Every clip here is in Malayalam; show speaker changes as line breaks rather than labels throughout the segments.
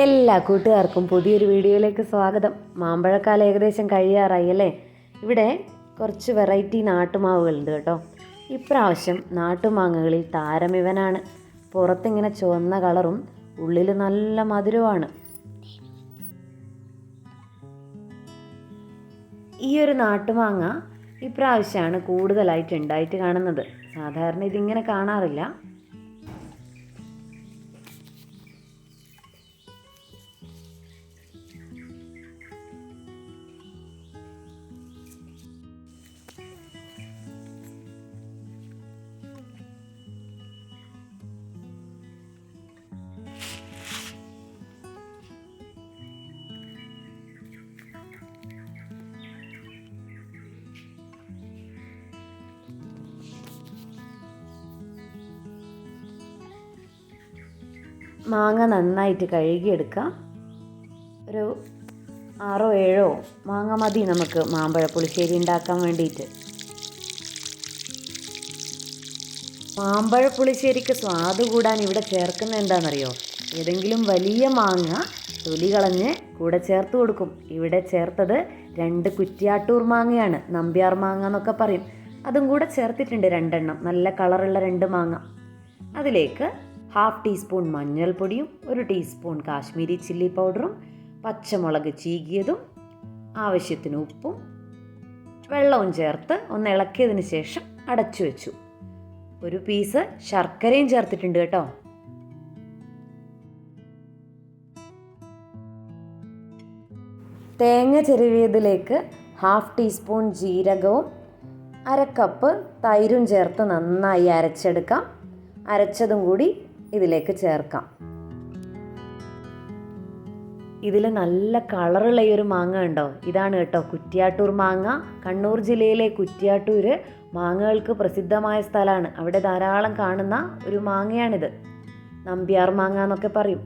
എല്ലാ കൂട്ടുകാർക്കും പുതിയൊരു വീഡിയോയിലേക്ക് സ്വാഗതം. മാമ്പഴക്കാലം ഏകദേശം കഴിയാറായി അല്ലേ? ഇവിടെ കുറച്ച് വെറൈറ്റി നാട്ടുമാവുകളുണ്ട് കേട്ടോ. ഇപ്രാവശ്യം നാട്ടുമാങ്ങകളിൽ താരമിവനാണ് പുറത്തിങ്ങനെ ചുവന്ന കളറും ഉള്ളിൽ നല്ല മധുരവുമാണ്. ഈ ഒരു നാട്ടുമാങ്ങ ഇപ്രാവശ്യമാണ് കൂടുതലായിട്ട് ഉണ്ടായിട്ട് കാണുന്നത്. സാധാരണ ഇതിങ്ങനെ കാണാറില്ല. മാങ്ങ നന്നായിട്ട് കഴുകിയെടുക്കാം. ഒരു ആറോ ഏഴോ മാങ്ങ മതി നമുക്ക് മാമ്പഴ പുളിശ്ശേരി ഉണ്ടാക്കാൻ വേണ്ടിയിട്ട്. മാമ്പഴ പുളിശ്ശേരിക്ക് സ്വാദ് കൂടാൻ ഇവിടെ ചേർക്കുന്ന എന്താണെന്നറിയോ? ഏതെങ്കിലും വലിയ മാങ്ങ തൊലി കളഞ്ഞ് കൂടെ ചേർത്ത് കൊടുക്കും. ഇവിടെ ചേർത്തത് രണ്ട് കുറ്റിയാട്ടൂർ മാങ്ങയാണ്. നമ്പ്യാർ മാങ്ങ എന്നൊക്കെ പറയും. അതും കൂടെ ചേർത്തിട്ടുണ്ട് രണ്ടെണ്ണം. നല്ല കളറുള്ള രണ്ട് മാങ്ങ. അതിലേക്ക് ഹാഫ് ടീസ്പൂൺ മഞ്ഞൾപ്പൊടിയും ഒരു ടീസ്പൂൺ കാശ്മീരി ചില്ലി പൗഡറും പച്ചമുളക് ചീകിയതും ആവശ്യത്തിന് ഉപ്പും വെള്ളവും ചേർത്ത് ഒന്ന് ഇളക്കിയതിന് ശേഷം അടച്ചു വെച്ചു. ഒരു പീസ് ശർക്കരയും ചേർത്തിട്ടുണ്ട് കേട്ടോ. തേങ്ങ ചെരുവിയതിലേക്ക് ഹാഫ് ടീസ്പൂൺ ജീരകവും അര കപ്പ് തൈരും ചേർത്ത് നന്നായി അരച്ചെടുക്കാം. അരച്ചതും കൂടി ഇതിലേക്ക് ചേർക്കാം. ഇതിൽ നല്ല കളറുള്ള ഈ ഒരു മാങ്ങ ഉണ്ടോ ഇതാണ് കേട്ടോ കുറ്റ്യാട്ടൂർ മാങ്ങ. കണ്ണൂർ ജില്ലയിലെ കുറ്റിയാട്ടൂർ മാങ്ങകൾക്ക് പ്രസിദ്ധമായ സ്ഥലമാണ്. അവിടെ ധാരാളം കാണുന്ന ഒരു മാങ്ങയാണിത്. നമ്പ്യാർ മാങ്ങ എന്നൊക്കെ പറയും.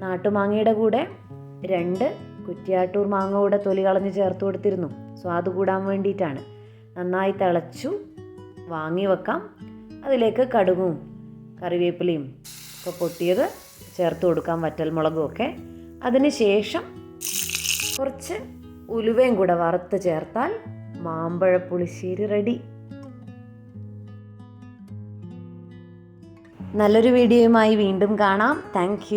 നാട്ടുമാങ്ങയുടെ കൂടെ രണ്ട് കുറ്റ്യാട്ടൂർ മാങ്ങ കൂടെ തൊലി കളഞ്ഞ് ചേർത്ത് കൊടുത്തിരുന്നു. സ്വാദ് കൂടാൻ വേണ്ടിയിട്ടാണ്. നന്നായി തിളച്ചു വാങ്ങി വെക്കാം. അതിലേക്ക് കടുകും കറിവേപ്പിലയും ഒക്കെ പൊട്ടിയത് ചേർത്ത് കൊടുക്കാം വറ്റൽമുളകും ഒക്കെ. അതിന് ശേഷം കുറച്ച് ഉലുവയും കൂടെ വറുത്ത് ചേർത്താൽ മാമ്പഴ പുളിശ്ശേരി റെഡി. നല്ലൊരു വീഡിയോയുമായി വീണ്ടും കാണാം. താങ്ക്